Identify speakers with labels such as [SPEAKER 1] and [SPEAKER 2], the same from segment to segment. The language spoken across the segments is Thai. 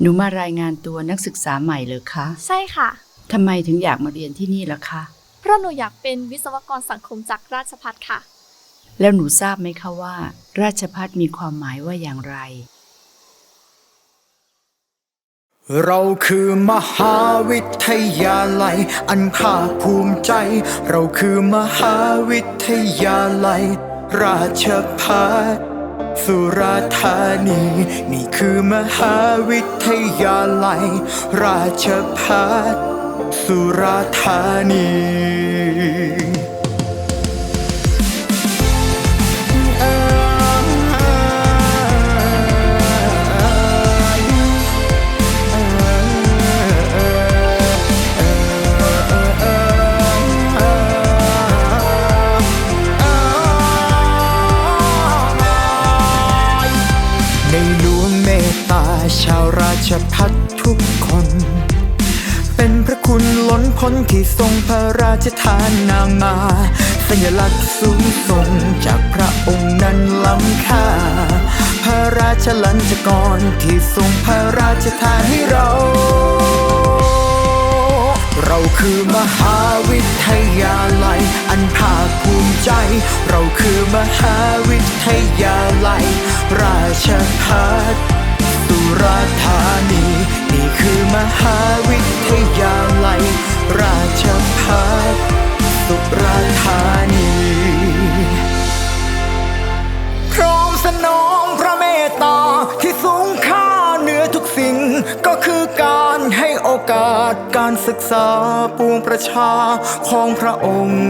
[SPEAKER 1] หนูมารายงานตัวนักศึกษาใหม่เหรอคะ
[SPEAKER 2] ใช่ค่ะ
[SPEAKER 1] ทำไมถึงอยากมาเรียนที่นี่ล่ะคะ
[SPEAKER 2] เพราะหนูอยากเป็นวิศวกรสังคมจากราชพัฒค่ะ
[SPEAKER 1] แล้วหนูทราบไหมคะว่า ราชพัฒมีความหมายว่าอย่างไร
[SPEAKER 3] เราคือมหาวิทยาลัย อันภาคภูมิใจ เราคือมหาวิทยาลัย ราชพัฒ สุราธานี นี่คือมหาวิทยาลัย ราชพัฒสุราธานี ชาวราชพัฒทุกคน เป็นพระคุณล้นพ้นที่ทรงพระราชทานนามมา สัญลักษณ์สูงส่งจากพระองค์นั้นล้ำค่า พระราชลัญจกรที่ทรงพระราชทานให้เรา เราคือมหาวิทยาลัย อันภาคภูมิใจ เราคือมหาวิทยาลัย ราชพัฒ ราธานี นี่คือมหาวิทยาลัย ราชพัฒสุราธานีพร้อมสนองพระเมตตาที่สูงค่าเหนือทุกสิ่ง ก็คือการให้โอกาสการศึกษาปวงประชาของพระองค์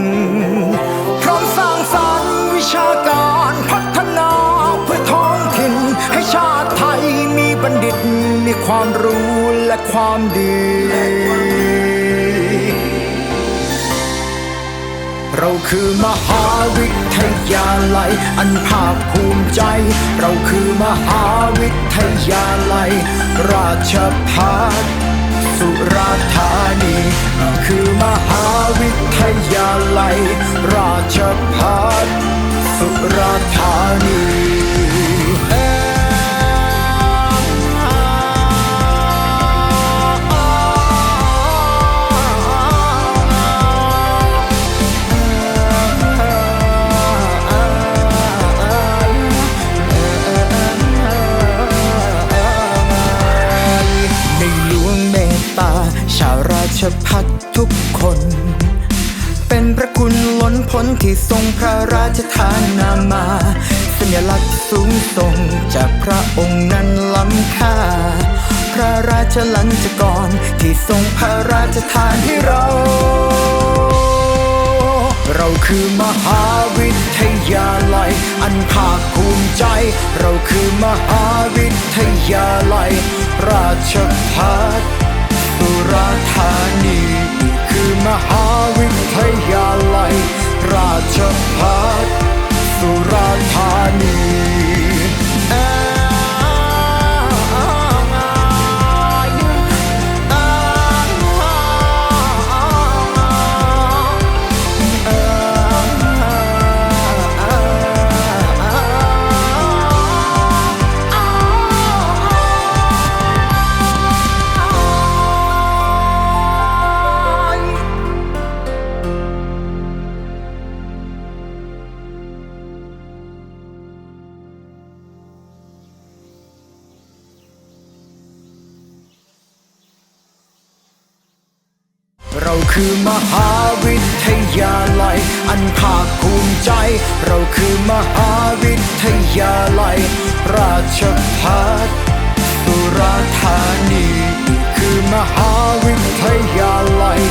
[SPEAKER 3] พร้อมสร้างสรรค์วิชาการ ความรู้และความดี เราคือมหาวิทยาลัย อันภาคภูมิใจ เราคือมหาวิทยาลัย ราชพัฒสุราษฎร์ธานีคือมหาวิทยาลัย ราชพัฒสุราษฎร์ธานี ตา ชาวราชพัฒทุกคน เป็นพระคุณล้นพ้นที่ทรงพระราชทานนามา สัญลักษณ์สูงส่งจากพระองค์นั้นล้ำค่า พระราชลัญจกรที่ทรงพระราชทานให้เรา เราคือมหาวิทยาลัย อันภาคภูมิใจ เราคือมหาวิทยาลัย ราชพัฒ ราธานี คือมหาวิทยาลัย ราชภัฏ เราคือมหาวิทยาลัย อันภาคภูมิใจ เราคือมหาวิทยาลัย ราชพัฒสุราษฎร์ธานี คือมหาวิทยาลัย